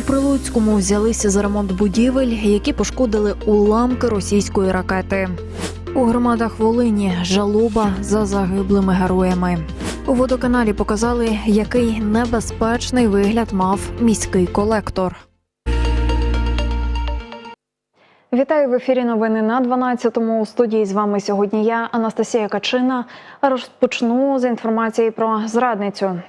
У Прилуцькому взялися за ремонт будівель, які пошкодили уламки російської ракети. У громадах Волині жалоба за загиблими героями. У водоканалі показали, який небезпечний вигляд мав міський колектор. Вітаю в ефірі. Новини на 12-му. У студії з вами сьогодні я, Анастасія Качина. Розпочну з інформації про зрадницю.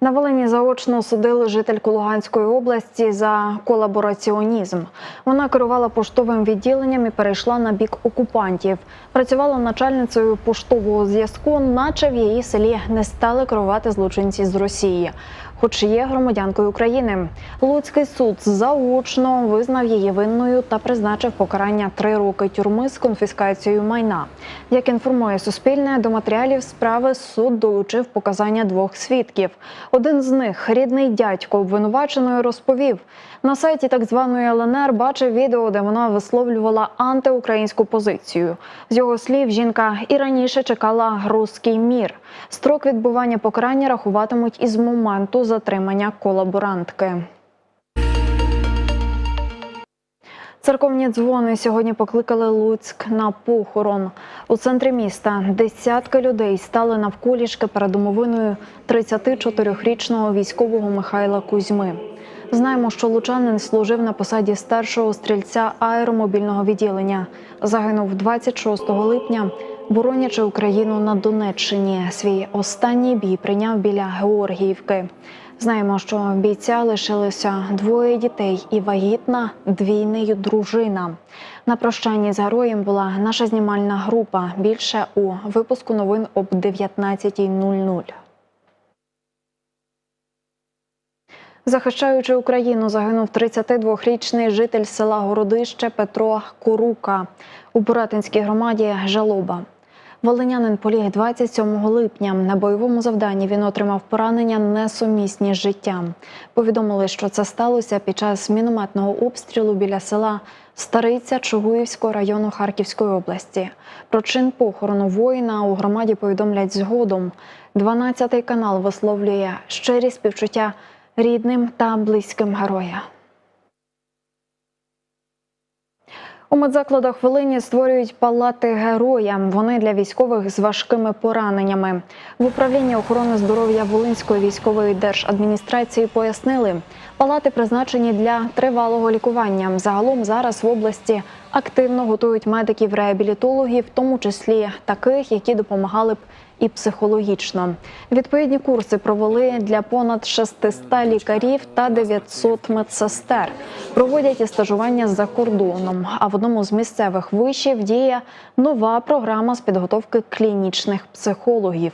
На Волині заочно судили жительку Луганської області за колабораціонізм. Вона керувала поштовим відділенням і перейшла на бік окупантів. Працювала начальницею поштового зв'язку, наче в її селі не стали керувати злочинці з Росії, хоч є громадянкою України. Луцький суд заочно визнав її винною та призначив покарання три роки тюрми з конфіскацією майна. Як інформує Суспільне, до матеріалів справи суд долучив показання двох свідків. Один з них, рідний дядько обвинуваченої, розповів на сайті так званої ЛНР бачив відео, де вона висловлювала антиукраїнську позицію. З його слів, жінка і раніше чекала руський мір. Строк відбування покарання рахуватимуть із моменту затримання колаборантки. Церковні дзвони сьогодні покликали Луцьк на похорон. У центрі міста десятки людей стали навколішки перед домовиною 34-річного військового Михайла Кузьми. Знаємо, що лучанин служив на посаді старшого стрільця аеромобільного відділення. Загинув 26 липня, боронячи Україну на Донеччині. Свій останній бій прийняв біля Георгіївки. Знаємо, що бійця лишилося двоє дітей і вагітна двійнею дружина. На прощанні з героєм була наша знімальна група. Більше у випуску новин об 19.00. Захищаючи Україну, загинув 32-річний житель села Городище Петро Курука у Буратинській громаді Жалоба. Волинянин поліг 27 липня. На бойовому завданні він отримав поранення несумісні з життям. Повідомили, що це сталося під час мінометного обстрілу біля села Стариця Чугуївського району Харківської області. Про чин похорону воїна у громаді повідомлять згодом. 12-й канал висловлює щирі співчуття рідним та близьким героя. У медзакладах Волині створюють палати героя. Вони для військових з важкими пораненнями. В управлінні охорони здоров'я Волинської військової держадміністрації пояснили, палати призначені для тривалого лікування. Загалом зараз в області активно готують медиків-реабілітологів, в тому числі таких, які допомагали б і психологічно. Відповідні курси провели для понад 600 лікарів та 900 медсестер. Проводять і стажування за кордоном. А в одному з місцевих вишів діє нова програма з підготовки клінічних психологів.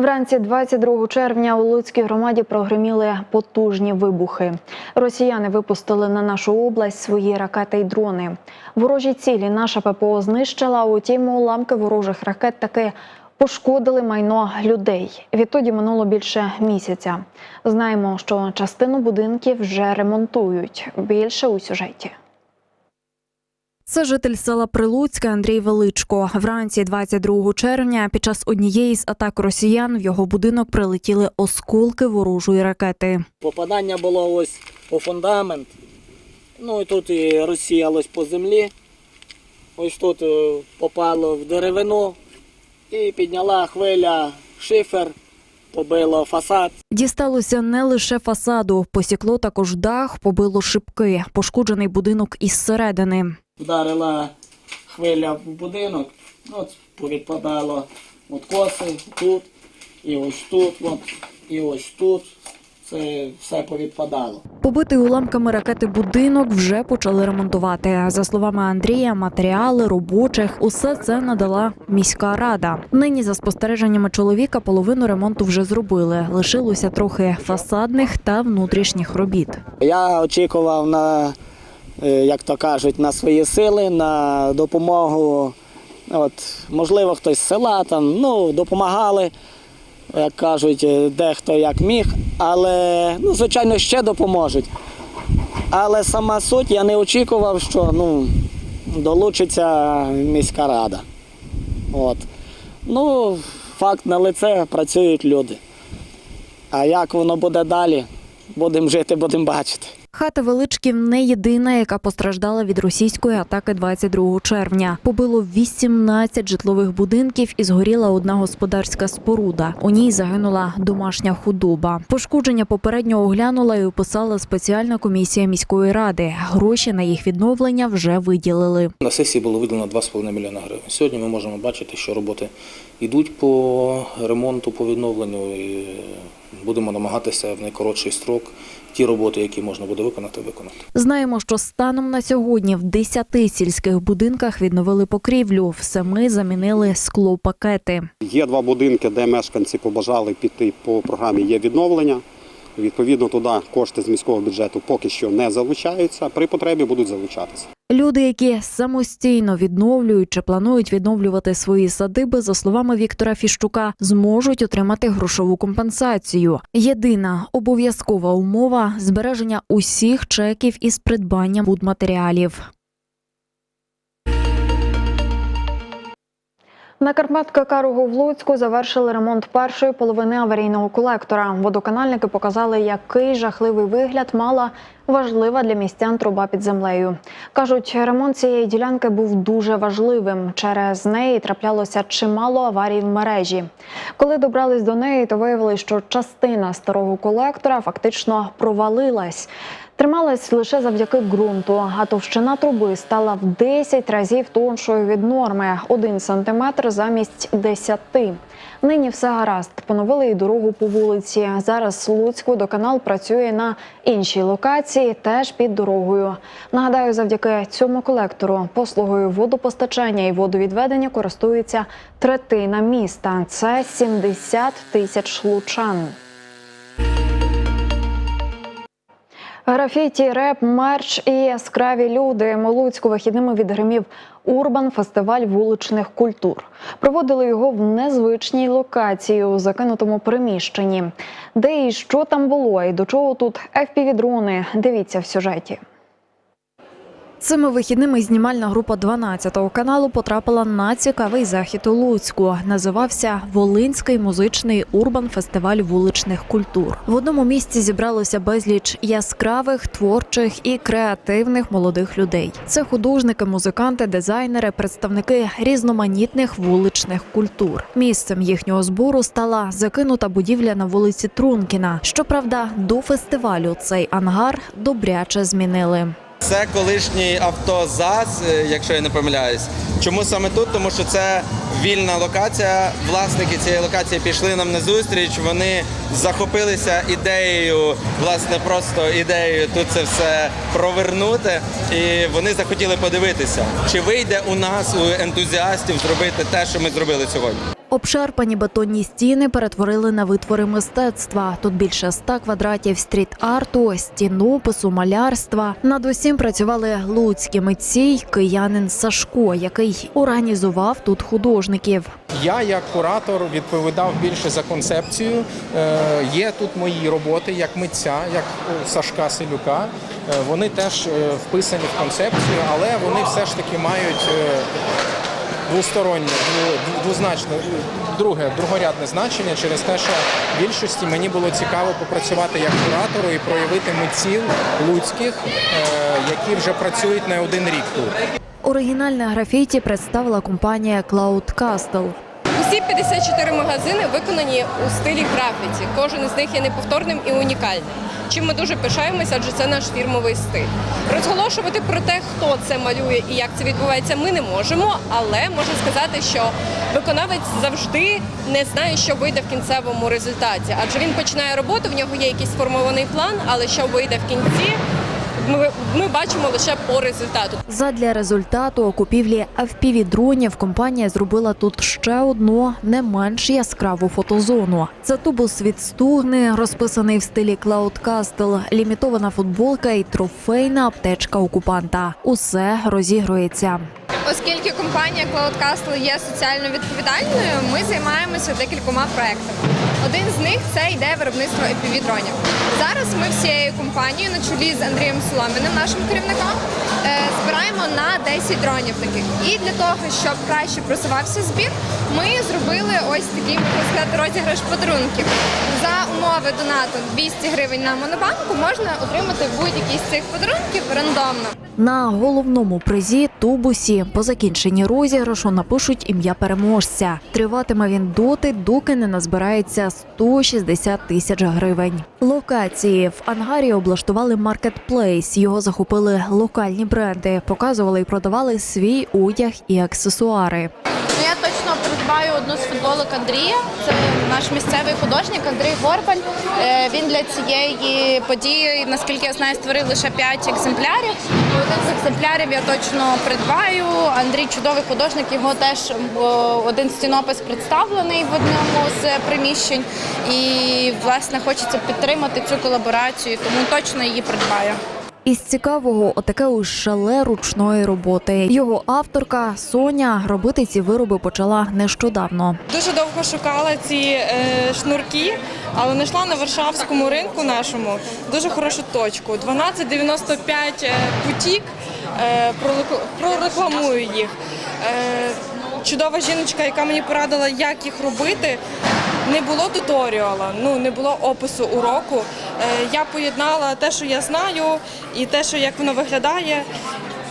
Вранці 22 червня у Луцькій громаді прогреміли потужні вибухи. Росіяни випустили на нашу область свої ракети й дрони. Ворожі цілі наша ППО знищила. Утім, уламки ворожих ракет таки пошкодили майно людей. Відтоді минуло більше місяця. Знаємо, що частину будинків вже ремонтують. Більше у сюжеті. Це житель села Прилуцьке Андрій Величко. Вранці 22 червня під час однієї з атак росіян в його будинок прилетіли осколки ворожої ракети. Попадання було ось по фундамент. Ну і тут і розсіялось по землі. Ось тут е, попало в деревину і підняла хвиля шифер, побило фасад. Дісталося не лише фасаду, посікло також дах, побило шибки, пошкоджений будинок із середини. Вдарила хвиля в будинок, ну, от повідпадало от коси тут, і ось тут, от, і ось тут. Це все повідпадало. Побитий уламками ракети будинок вже почали ремонтувати. За словами Андрія, матеріали робочих усе це надала міська рада. Нині, за спостереженнями чоловіка, половину ремонту вже зробили. Лишилося трохи фасадних та внутрішніх робіт. Я очікував на, як то кажуть, на свої сили, на допомогу. От, можливо, хтось з села там, ну, допомагали, як кажуть, е, дехто як міг, але, ну, звичайно, ще допоможуть. Але сама суть я не очікував, що ну, долучиться міська рада. От. Ну, факт на лице працюють люди. А як воно буде далі? Будемо жити, будемо бачити. Хата Величків не єдина, яка постраждала від російської атаки 22 червня. Побило 18 житлових будинків і згоріла одна господарська споруда. У ній загинула домашня худоба. Пошкодження попередньо оглянула і описала спеціальна комісія міської ради. Гроші на їх відновлення вже виділили. На сесії було виділено 2,5 мільйона гривень. Сьогодні ми можемо бачити, що роботи йдуть по ремонту, по відновленню і будемо намагатися в найкоротший строк ті роботи, які можна буде виконати, виконати. Знаємо, що станом на сьогодні в 10 сільських будинках відновили покрівлю. В семи замінили склопакети. Є два будинки, де мешканці побажали піти по програмі є відновлення. Відповідно, туди кошти з міського бюджету поки що не залучаються. При потребі будуть залучатися. Люди, які самостійно відновлюють чи планують відновлювати свої садиби, за словами Віктора Фіщука, зможуть отримати грошову компенсацію. Єдина обов'язкова умова збереження усіх чеків із придбанням будматеріалів. На Карпатка Каругу в Луцьку завершили ремонт першої половини аварійного колектора. Водоканальники показали, який жахливий вигляд мала важлива для містян труба під землею. Кажуть, ремонт цієї ділянки був дуже важливим. Через неї траплялося чимало аварій в мережі. Коли добрались до неї, то виявили, що частина старого колектора фактично провалилась. Трималась лише завдяки ґрунту, а товщина труби стала в 10 разів тоншою від норми 1 сантиметр замість 10. Нині все гаразд. Поновили і дорогу по вулиці. Зараз Луцьк водоканал працює на іншій локації, теж під дорогою. Нагадаю, завдяки цьому колектору послугою водопостачання і водовідведення користується третина міста. Це 70 тисяч лучан. Графіті, реп, мерч і яскраві люди. Молуцьку вихідними відгримів Урбан фестиваль вуличних культур. Проводили його в незвичній локації у закинутому приміщенні. Де і що там було, і до чого тут FPV-дрони. Дивіться в сюжеті. Цими вихідними знімальна група 12-го каналу потрапила на цікавий захід у Луцьку. Називався Волинський музичний урбан фестиваль вуличних культур. В одному місці зібралося безліч яскравих, творчих і креативних молодих людей. Це художники, музиканти, дизайнери, представники різноманітних вуличних культур. Місцем їхнього збору стала закинута будівля на вулиці Трункіна. Щоправда, до фестивалю цей ангар добряче змінили. Це колишній автозаз, е, якщо я не помиляюсь. Чому саме тут? Тому що це вільна локація. Власники цієї локації пішли нам на зустріч. Вони захопилися ідеєю, власне, просто ідеєю тут це все провернути. І вони захотіли подивитися, чи вийде у нас, у ентузіастів, зробити те, що ми зробили сьогодні. Обшарпані бетонні стіни перетворили на витвори мистецтва. Тут більше ста квадратів стріт-арту, стінопису, малярства. Над усім працювали луцькі митці й киянин Сашко, який організував тут художників. Я як куратор відповідав більше за концепцію. Е, Є тут мої роботи як митця, як Сашка Селюка. Е, Вони теж е, вписані в концепцію, але вони все ж таки мають двостороннє, двозначне, друге, другорядне значення через те, що більшості мені було цікаво попрацювати як куратору і проявити митців луцьких, е, які вже працюють не один рік тут. Оригінальне графіті представила компанія Cloud Castle. Усі 54 магазини виконані у стилі графіті. Кожен із них є неповторним і унікальним. Чим ми дуже пишаємося, адже це наш фірмовий стиль. Розголошувати про те, хто це малює і як це відбувається, ми не можемо, але можу сказати, що виконавець завжди не знає, що вийде в кінцевому результаті. Адже він починає роботу, в нього є якийсь сформований план, але що вийде в кінці, ми, ми бачимо лише по результату. Задля результату у купівлі FPV-дронів компанія зробила тут ще одну не менш яскраву фотозону. Це тубус від стугни, розписаний в стилі Cloud Castle, лімітована футболка і трофейна аптечка окупанта. Усе розігрується. Оскільки компанія Cloud Castle є соціально відповідальною, ми займаємося декількома проектами. Один з них це йде виробництво FPV-дронів. Зараз ми всією компанією на чолі з Андрієм Соломіним, нашим керівником, е, збираємо на 10 дронів таких. І для того, щоб краще просувався збір, ми зробили ось такий можна розіграш подарунків. За умови донату 200 гривень на монобанку можна отримати будь-який з цих подарунків рандомно. На головному призі тубусі по закінченні розіграшу напишуть ім'я переможця. Триватиме він доти, доки не назбирається 160 тисяч гривень. Локації в ангарі облаштували маркетплейс. Його захопили локальні бренди, показували і продавали свій одяг і аксесуари. Ну, я точно придбаю одну з футболок Андрія. Це наш місцевий художник Андрій Горбаль. Е, Він для цієї події, наскільки я знаю, створив лише 5 екземплярів. Один з екземплярів я точно придбаю. Андрій чудовий художник. Його теж один стінопис представлений в одному з приміщень. І власне хочеться підтримати цю колаборацію, тому точно її придбаю. Із цікавого отаке ось шале ручної роботи. Його авторка Соня робити ці вироби почала нещодавно. Дуже довго шукала ці е, шнурки, але знайшла на Варшавському ринку нашому дуже хорошу точку. 12,95 е, бутік. Е, прорекл- прорекламую їх. Е, чудова жіночка, яка мені порадила, як їх робити. Не було туторіала, ну не було опису уроку. Е, я поєднала те, що я знаю, і те, що як воно виглядає.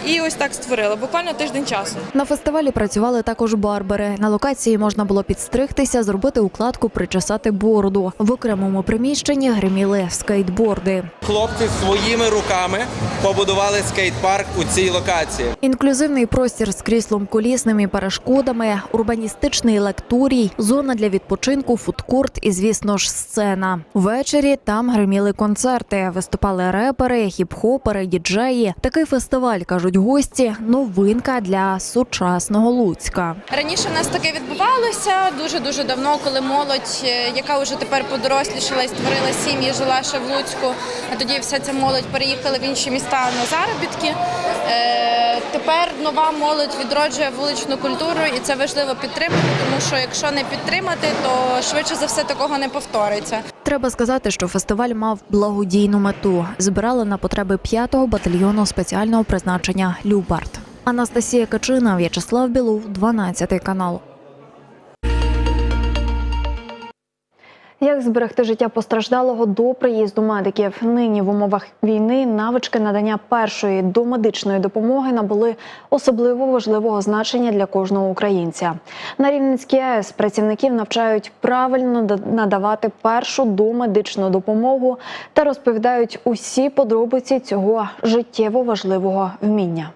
І ось так створила. Буквально тиждень часу. На фестивалі працювали також барбери. На локації можна було підстригтися, зробити укладку, причесати бороду. В окремому приміщенні гриміли скейтборди. Хлопці своїми руками побудували скейт-парк у цій локації. Інклюзивний простір з кріслом колісним і перешкодами, урбаністичний лекторій, зона для відпочинку, фудкорт і, звісно ж, сцена. Ввечері там гриміли концерти, виступали репери, хіп-хопери, діджеї. Такий фестиваль кажуть гості. Новинка для сучасного Луцька. Раніше в нас таке відбувалося дуже дуже давно, коли молодь, е, яка вже тепер подорослішала і створила сім'ї, жила ще в Луцьку. А тоді вся ця молодь переїхала в інші міста на заробітки. Тепер нова молодь відроджує вуличну культуру, і це важливо підтримати, тому що якщо не підтримати, то швидше за все такого не повториться. Треба сказати, що фестиваль мав благодійну мету. Збирали на потреби 5-го батальйону спеціального призначення Любард. Анастасія Качина, В'ячеслав Білов, 12 канал. Як зберегти життя постраждалого до приїзду медиків? Нині в умовах війни навички надання першої домедичної допомоги набули особливо важливого значення для кожного українця. На Рівненській АЕС працівників навчають правильно да- надавати першу домедичну допомогу та розповідають усі подробиці цього життєво важливого вміння.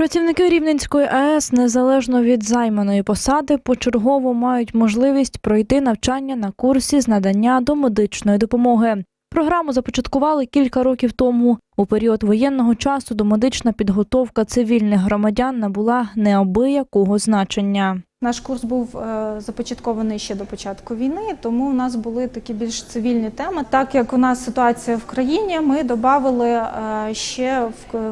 Працівники Рівненської АЕС незалежно від займаної посади почергово мають можливість пройти навчання на курсі з надання домедичної допомоги. Програму започаткували кілька років тому. У період воєнного часу домедична підготовка цивільних громадян набула неабиякого значення. Наш курс був е, започаткований ще до початку війни, тому у нас були такі більш цивільні теми. Так як у нас ситуація в країні, ми додали е, ще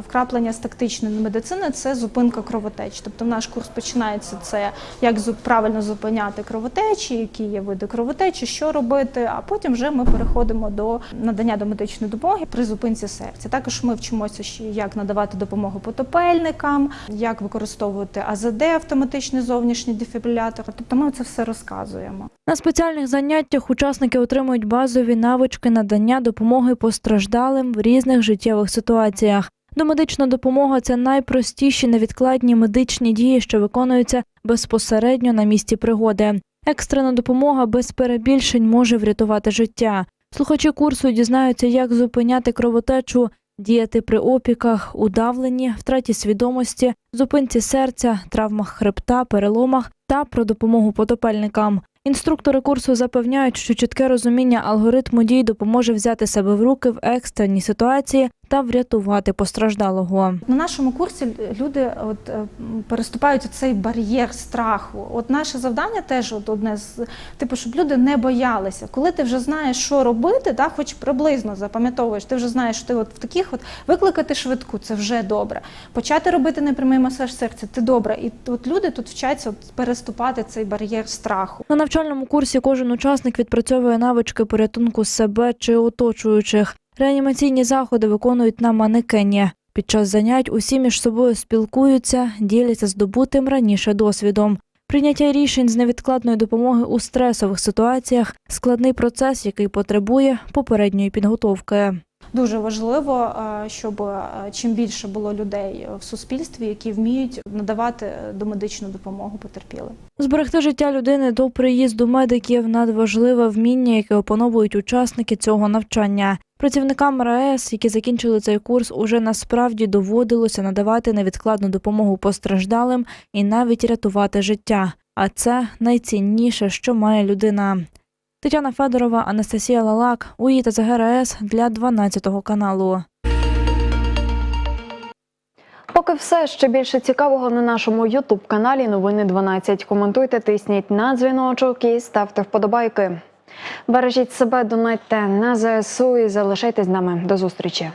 вкраплення з тактичної медицини це зупинка кровотеч. Тобто наш курс починається це як правильно зупиняти кровотечі, які є види кровотечі, що робити. А потім вже ми переходимо до надання домедичної допомоги при зупинці серця. Також ми вчимося як надавати допомогу потопельникам, як використовувати АЗД, автоматичний зовнішній дефібрилятор. Тобто ми це все розказуємо. На спеціальних заняттях учасники отримують базові навички надання допомоги постраждалим в різних життєвих ситуаціях. Домедична допомога це найпростіші невідкладні медичні дії, що виконуються безпосередньо на місці пригоди. Екстрена допомога без перебільшень може врятувати життя. Слухачі курсу дізнаються, як зупиняти кровотечу, діяти при опіках, удавленні, втраті свідомості, зупинці серця, травмах хребта, переломах та про допомогу потопельникам. Інструктори курсу запевняють, що чітке розуміння алгоритму дій допоможе взяти себе в руки в екстреній ситуації та врятувати постраждалого. На нашому курсі люди от, е, переступають цей бар'єр страху. От наше завдання теж от одне з типу, щоб люди не боялися. Коли ти вже знаєш, що робити, да, хоч приблизно запам'ятовуєш, ти вже знаєш, що ти от в таких от викликати швидку, це вже добре. Почати робити непрямий масаж серця, це добре. І от люди тут вчаться от, переступати цей бар'єр страху. На навчальному курсі кожен учасник відпрацьовує навички порятунку себе чи оточуючих. Реанімаційні заходи виконують на манекені. Під час занять усі між собою спілкуються, діляться здобутим раніше досвідом. Прийняття рішень з невідкладної допомоги у стресових ситуаціях складний процес, який потребує попередньої підготовки. Дуже важливо, е, щоб е, чим більше було людей в суспільстві, які вміють надавати е, домедичну допомогу потерпілим. Зберегти життя людини до приїзду медиків надважливе вміння, яке опановують учасники цього навчання. Працівникам РАЕС, які закінчили цей курс, уже насправді доводилося надавати невідкладну допомогу постраждалим і навіть рятувати життя. А це найцінніше, що має людина. Тетяна Федорова, Анастасія Лалак, УІ ЗГРС для 12 каналу. Поки все ще більше цікавого на нашому Ютуб каналі Новини 12. Коментуйте, тисніть на дзвіночок і ставте вподобайки. Бережіть себе, донайте на ЗСУ і залишайтесь з нами. До зустрічі.